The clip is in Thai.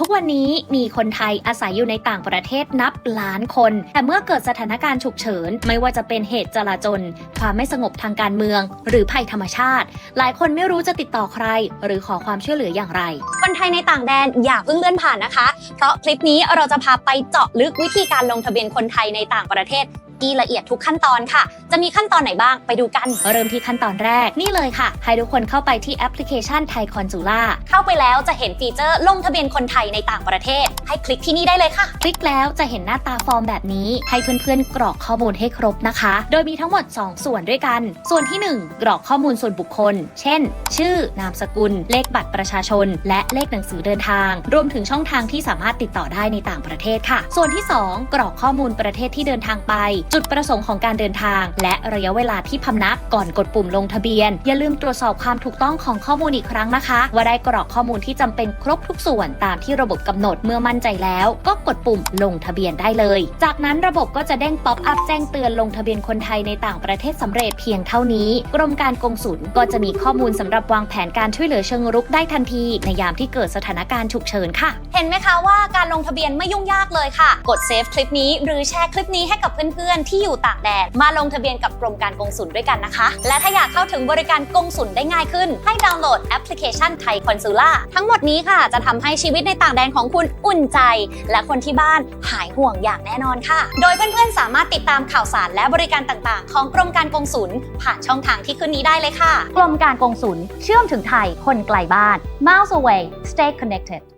ทุกวันนี้มีคนไทยอาศัยอยู่ในต่างประเทศนับล้านคน แต่เมื่อเกิดสถานการณ์ฉุกเฉิน ไม่ว่าจะเป็นเหตุจลาจล ความไม่สงบทางการเมือง หรือภัยธรรมชาติ หลายคนไม่รู้จะติดต่อใคร หรือขอความช่วยเหลืออย่างไร คนไทยในต่างแดนอย่าเพิ่งเลื่อนผ่านนะคะ เพราะคลิปนี้เราจะพาไปเจาะลึกวิธีการลงทะเบียนคนไทยในต่างประเทศที่ละเอียดทุกขั้นตอนค่ะ จะมีขั้นตอนไหนบ้างไปดูกันเริ่มที่ขั้นตอนแรกนี่เลยค่ะ ให้ทุกคนเข้าไปที่แอปพลิเคชันไทยคอนซูล่าเข้าไปแล้วจะเห็นฟีเจอร์ลงทะเบียนคนไทยในต่างประเทศ ให้คลิกที่นี่ได้เลยค่ะ คลิกแล้วจะเห็นหน้าตาฟอร์มแบบนี้ ให้เพื่อนๆกรอกข้อมูลให้ครบนะคะ โดยมีทั้งหมด 2 ส่วนด้วยกัน ส่วนที่ 1 กรอกข้อมูลส่วนบุคคล เช่น ชื่อ นามสกุล เลขบัตรประชาชน และเลขหนังสือเดินทาง รวมถึงช่องทางที่สามารถติดต่อได้ในต่างประเทศค่ะ ส่วนที่ 2 กรอกข้อมูลประเทศที่เดินทางไปจุดประสงค์ของการเดินทาง และระยะเวลาที่พำนักก่อนกดปุ่มลงทะเบียน อย่าลืมตรวจสอบความถูกต้องของข้อมูลอีกครั้งนะคะ ว่าได้กรอกข้อมูลที่จำเป็นครบทุกส่วนตามที่ระบบกำหนดเมื่อมั่นใจแล้ว ก็กดปุ่มลงทะเบียนได้เลย จากนั้นระบบก็จะเด้งป๊อปอัพแจ้งเตือนลงทะเบียนคนไทยในต่างประเทศสำเร็จเพียงเท่านี้ กรมการกงสุลก็จะมีข้อมูลสำหรับวางแผนการช่วยเหลือเชิงรุกได้ทันที ในยามที่เกิดสถานการณ์ฉุกเฉินค่ะ เห็นไหมคะว่าการลงทะเบียนไม่ยุ่งยากเลยค่ะ กดเซฟคลิปนี้หรือแชร์คลิปนี้ให้กับเพื่อนๆ ที่อยู่ต่างแดน มาลงทะเบียนกับกรมการกงสุลด้วยกันนะคะ และถ้าอยากเข้าถึงบริการกงสุลได้ง่ายขึ้น ให้ดาวน์โหลดแอปพลิเคชันไทยคอนซูล่าทั้งหมดนี้ค่ะ จะทำให้ชีวิตในต่างแดนของคุณอุ่นใจ และคนที่บ้านหายห่วงอย่างแน่นอนค่ะ โดยเพื่อนๆ สามารถติดตามข่าวสารและบริการต่างๆ ของกรมการกงสุลผ่านช่องทางที่ขึ้นนี้ได้เลยค่ะ กรมการกงสุลเชื่อมถึงไทยคนไกลบ้าน miles away stay connected